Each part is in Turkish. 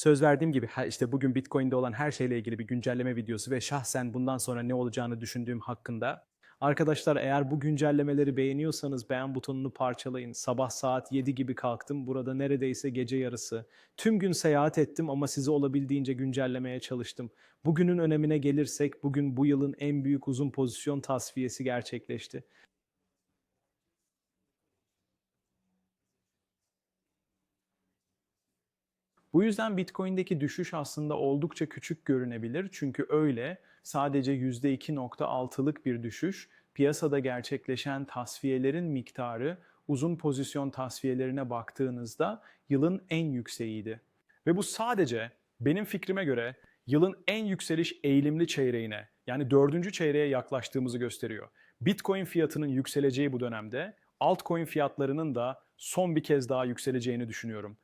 Söz verdiğim gibi işte bugün Bitcoin'de olan her şeyle ilgili bir güncelleme videosu ve şahsen bundan sonra ne olacağını düşündüğüm hakkında. Arkadaşlar eğer bu güncellemeleri beğeniyorsanız beğen butonunu parçalayın. Sabah saat 7 gibi kalktım. Burada neredeyse gece yarısı. Tüm gün seyahat ettim ama sizi olabildiğince güncellemeye çalıştım. Bugünün önemine gelirsek bugün bu yılın en büyük uzun pozisyon tasfiyesi gerçekleşti. Bu yüzden Bitcoin'deki düşüş aslında oldukça küçük görünebilir. Çünkü öyle sadece %2.6'lık bir düşüş. Piyasada gerçekleşen tasfiyelerin miktarı uzun pozisyon tasfiyelerine baktığınızda yılın en yükseğiydi. Ve bu sadece benim fikrime göre yılın en yükseliş eğilimli çeyreğine yani dördüncü çeyreğe yaklaştığımızı gösteriyor. Bitcoin fiyatının yükseleceği bu dönemde altcoin fiyatlarının da son bir kez daha yükseleceğini düşünüyorum.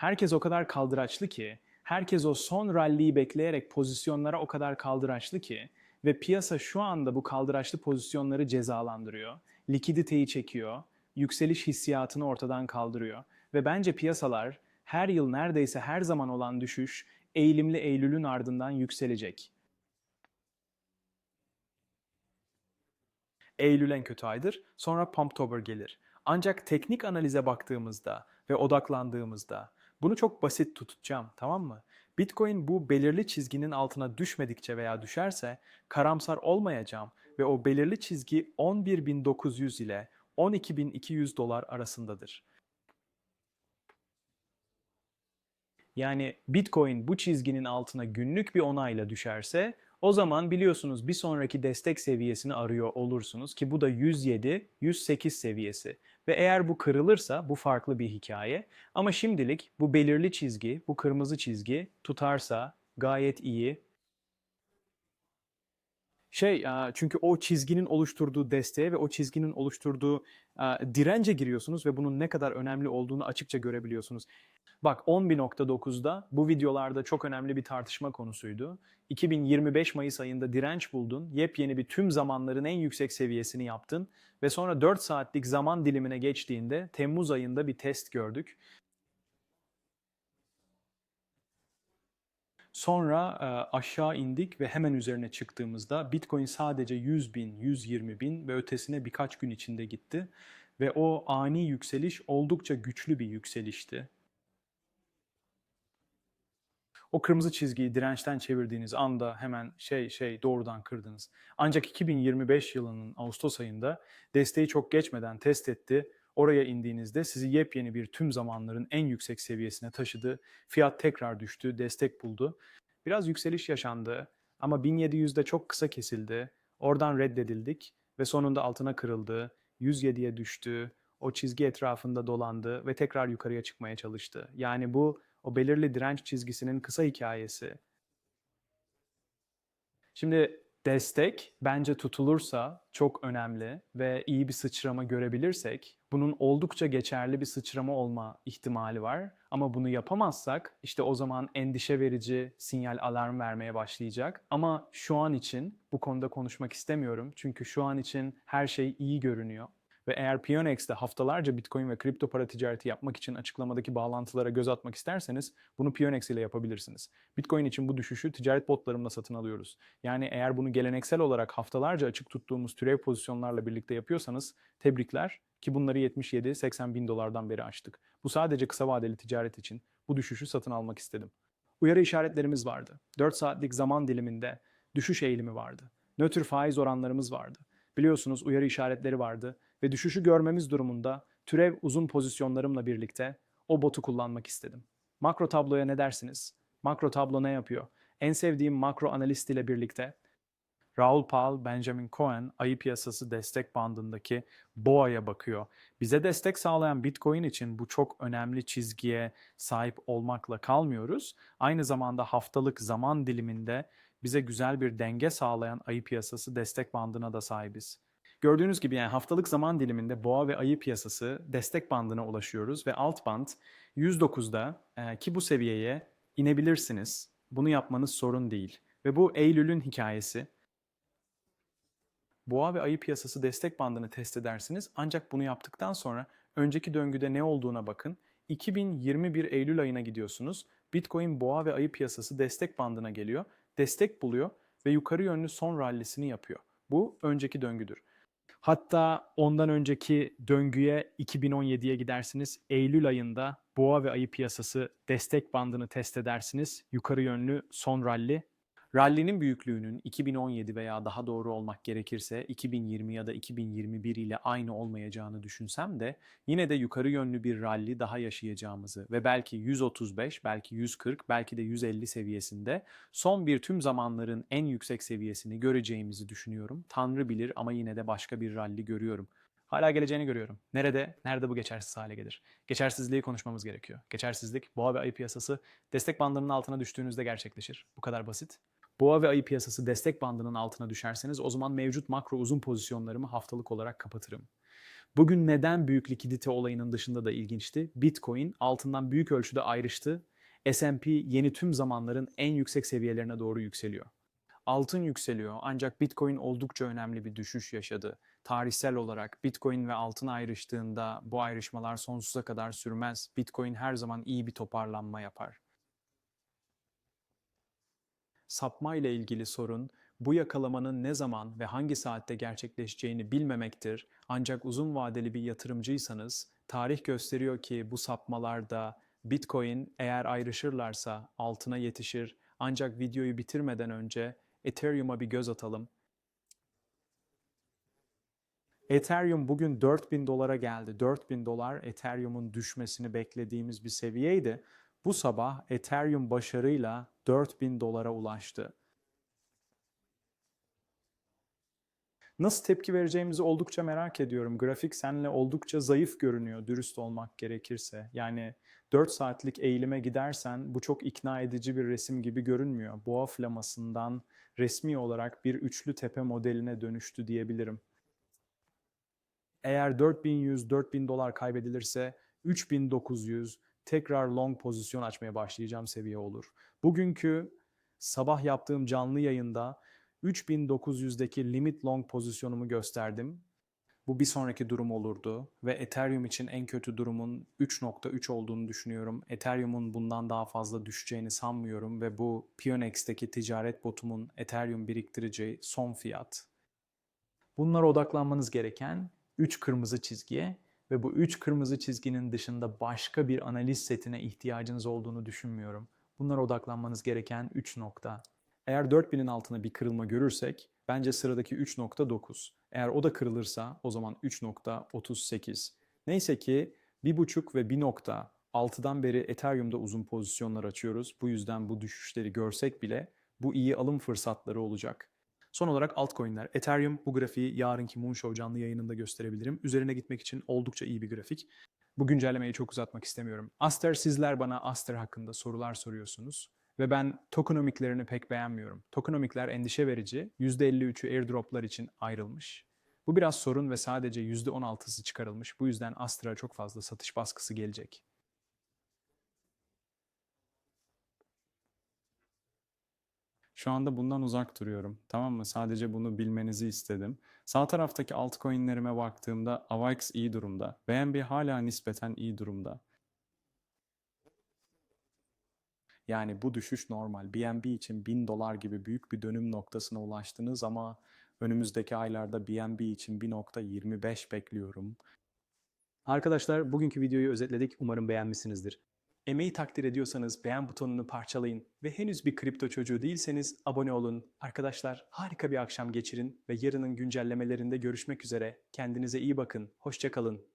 Herkes o kadar kaldıraçlı ki, herkes o son rally'yi bekleyerek pozisyonlara o kadar kaldıraçlı ki ve piyasa şu anda bu kaldıraçlı pozisyonları cezalandırıyor, likiditeyi çekiyor, yükseliş hissiyatını ortadan kaldırıyor ve bence piyasalar her yıl neredeyse her zaman olan düşüş eğilimli Eylül'ün ardından yükselecek. Eylül en kötü aydır, sonra Pumptober gelir. Ancak teknik analize baktığımızda ve odaklandığımızda bunu çok basit tutacağım, tamam mı? Bitcoin bu belirli çizginin altına düşmedikçe veya düşerse karamsar olmayacağım ve o belirli çizgi 11.900 ile 12.200 dolar arasındadır. Yani Bitcoin bu çizginin altına günlük bir onayla düşerse o zaman biliyorsunuz bir sonraki destek seviyesini arıyor olursunuz ki bu da 107-108 seviyesi. Ve eğer bu kırılırsa bu farklı bir hikaye. Ama şimdilik bu belirli çizgi, bu kırmızı çizgi tutarsa gayet iyi. Şey çünkü o çizginin oluşturduğu desteğe ve o çizginin oluşturduğu dirence giriyorsunuz ve bunun ne kadar önemli olduğunu açıkça görebiliyorsunuz. Bak 11.9'da bu videolarda çok önemli bir tartışma konusuydu. 2025 Mayıs ayında direnç buldun, yepyeni bir tüm zamanların en yüksek seviyesini yaptın ve sonra 4 saatlik zaman dilimine geçtiğinde Temmuz ayında bir test gördük. Sonra e, aşağı indik ve hemen üzerine çıktığımızda Bitcoin sadece 100 bin, 120 bin ve ötesine birkaç gün içinde gitti. Ve o ani yükseliş oldukça güçlü bir yükselişti. O kırmızı çizgiyi dirençten çevirdiğiniz anda hemen şey şey doğrudan kırdınız. Ancak 2025 yılının Ağustos ayında desteği çok geçmeden test etti. Oraya indiğinizde sizi yepyeni bir tüm zamanların en yüksek seviyesine taşıdı. Fiyat tekrar düştü, destek buldu. Biraz yükseliş yaşandı ama 1700'de çok kısa kesildi. Oradan reddedildik ve sonunda altına kırıldı. 107'ye düştü. O çizgi etrafında dolandı ve tekrar yukarıya çıkmaya çalıştı. Yani bu o belirli direnç çizgisinin kısa hikayesi. Şimdi destek bence tutulursa çok önemli ve iyi bir sıçrama görebilirsek bunun oldukça geçerli bir sıçrama olma ihtimali var. Ama bunu yapamazsak işte o zaman endişe verici sinyal alarm vermeye başlayacak. Ama şu an için bu konuda konuşmak istemiyorum. Çünkü şu an için her şey iyi görünüyor. Ve eğer Pionex'te haftalarca Bitcoin ve kripto para ticareti yapmak için açıklamadaki bağlantılara göz atmak isterseniz bunu Pionex ile yapabilirsiniz. Bitcoin için bu düşüşü ticaret botlarımla satın alıyoruz. Yani eğer bunu geleneksel olarak haftalarca açık tuttuğumuz türev pozisyonlarla birlikte yapıyorsanız tebrikler ki bunları 77-80 bin dolardan beri açtık. Bu sadece kısa vadeli ticaret için bu düşüşü satın almak istedim. Uyarı işaretlerimiz vardı. 4 saatlik zaman diliminde düşüş eğilimi vardı. Nötr faiz oranlarımız vardı. Biliyorsunuz uyarı işaretleri vardı ve düşüşü görmemiz durumunda türev uzun pozisyonlarımla birlikte o botu kullanmak istedim. Makro tabloya ne dersiniz? Makro tablo ne yapıyor? En sevdiğim makro analist ile birlikte Raul Paul, Benjamin Cohen ayı piyasası destek bandındaki BOA'ya bakıyor. Bize destek sağlayan Bitcoin için bu çok önemli çizgiye sahip olmakla kalmıyoruz. Aynı zamanda haftalık zaman diliminde bize güzel bir denge sağlayan ayı piyasası destek bandına da sahibiz. Gördüğünüz gibi yani haftalık zaman diliminde boğa ve ayı piyasası destek bandına ulaşıyoruz ve alt band 109'da e, ki bu seviyeye inebilirsiniz. Bunu yapmanız sorun değil. Ve bu Eylül'ün hikayesi. Boğa ve ayı piyasası destek bandını test edersiniz. Ancak bunu yaptıktan sonra önceki döngüde ne olduğuna bakın. 2021 Eylül ayına gidiyorsunuz. Bitcoin boğa ve ayı piyasası destek bandına geliyor. Destek buluyor ve yukarı yönlü son rallisini yapıyor. Bu önceki döngüdür. Hatta ondan önceki döngüye 2017'ye gidersiniz. Eylül ayında boğa ve ayı piyasası destek bandını test edersiniz. Yukarı yönlü son rally. Rally'nin büyüklüğünün 2017 veya daha doğru olmak gerekirse 2020 ya da 2021 ile aynı olmayacağını düşünsem de yine de yukarı yönlü bir rally daha yaşayacağımızı ve belki 135, belki 140, belki de 150 seviyesinde son bir tüm zamanların en yüksek seviyesini göreceğimizi düşünüyorum. Tanrı bilir ama yine de başka bir rally görüyorum. Hala geleceğini görüyorum. Nerede? Nerede bu geçersiz hale gelir? Geçersizliği konuşmamız gerekiyor. Geçersizlik boğa ve ayı piyasası destek bandının altına düştüğünüzde gerçekleşir. Bu kadar basit. Boğa ve ayı piyasası destek bandının altına düşerseniz o zaman mevcut makro uzun pozisyonlarımı haftalık olarak kapatırım. Bugün neden büyük likidite olayının dışında da ilginçti? Bitcoin altından büyük ölçüde ayrıştı. S&P yeni tüm zamanların en yüksek seviyelerine doğru yükseliyor. Altın yükseliyor ancak Bitcoin oldukça önemli bir düşüş yaşadı. Tarihsel olarak Bitcoin ve altın ayrıştığında bu ayrışmalar sonsuza kadar sürmez. Bitcoin her zaman iyi bir toparlanma yapar. Sapma ile ilgili sorun bu yakalamanın ne zaman ve hangi saatte gerçekleşeceğini bilmemektir. Ancak uzun vadeli bir yatırımcıysanız tarih gösteriyor ki bu sapmalarda Bitcoin eğer ayrışırlarsa altına yetişir. Ancak videoyu bitirmeden önce Ethereum'a bir göz atalım. Ethereum bugün 4000 dolara geldi. 4000 dolar Ethereum'un düşmesini beklediğimiz bir seviyeydi. Bu sabah Ethereum başarıyla 4000 dolara ulaştı. Nasıl tepki vereceğimizi oldukça merak ediyorum. Grafik seninle oldukça zayıf görünüyor dürüst olmak gerekirse. Yani 4 saatlik eğilime gidersen bu çok ikna edici bir resim gibi görünmüyor. Boğa flamasından resmi olarak bir üçlü tepe modeline dönüştü diyebilirim. Eğer 4100-4000 dolar kaybedilirse 3900 tekrar long pozisyon açmaya başlayacağım seviye olur. Bugünkü sabah yaptığım canlı yayında 3900'deki limit long pozisyonumu gösterdim. Bu bir sonraki durum olurdu ve Ethereum için en kötü durumun 3.3 olduğunu düşünüyorum. Ethereum'un bundan daha fazla düşeceğini sanmıyorum ve bu Pionex'teki ticaret botumun Ethereum biriktireceği son fiyat. Bunlara odaklanmanız gereken 3 kırmızı çizgiye ve bu 3 kırmızı çizginin dışında başka bir analiz setine ihtiyacınız olduğunu düşünmüyorum. Bunlara odaklanmanız gereken 3 nokta. Eğer 4000'in altına bir kırılma görürsek bence sıradaki 3.9. Eğer o da kırılırsa o zaman 3.38. Neyse ki 1.5 ve 1.6'dan beri Ethereum'da uzun pozisyonlar açıyoruz. Bu yüzden bu düşüşleri görsek bile bu iyi alım fırsatları olacak. Son olarak altcoin'ler. Ethereum bu grafiği yarınki Moonshow canlı yayınında gösterebilirim. Üzerine gitmek için oldukça iyi bir grafik. Bu güncellemeyi çok uzatmak istemiyorum. Aster sizler bana Aster hakkında sorular soruyorsunuz. Ve ben tokenomiklerini pek beğenmiyorum. Tokenomikler endişe verici. %53'ü airdroplar için ayrılmış. Bu biraz sorun ve sadece %16'sı çıkarılmış. Bu yüzden Aster'a çok fazla satış baskısı gelecek. Şu anda bundan uzak duruyorum. Tamam mı? Sadece bunu bilmenizi istedim. Sağ taraftaki altcoin'lerime baktığımda AVAX iyi durumda. BNB hala nispeten iyi durumda. Yani bu düşüş normal. BNB için 1000 dolar gibi büyük bir dönüm noktasına ulaştınız ama önümüzdeki aylarda BNB için 1.25 bekliyorum. Arkadaşlar bugünkü videoyu özetledik. Umarım beğenmişsinizdir. Emeği takdir ediyorsanız beğen butonunu parçalayın ve henüz bir kripto çocuğu değilseniz abone olun. Arkadaşlar harika bir akşam geçirin ve yarının güncellemelerinde görüşmek üzere. Kendinize iyi bakın. Hoşçakalın.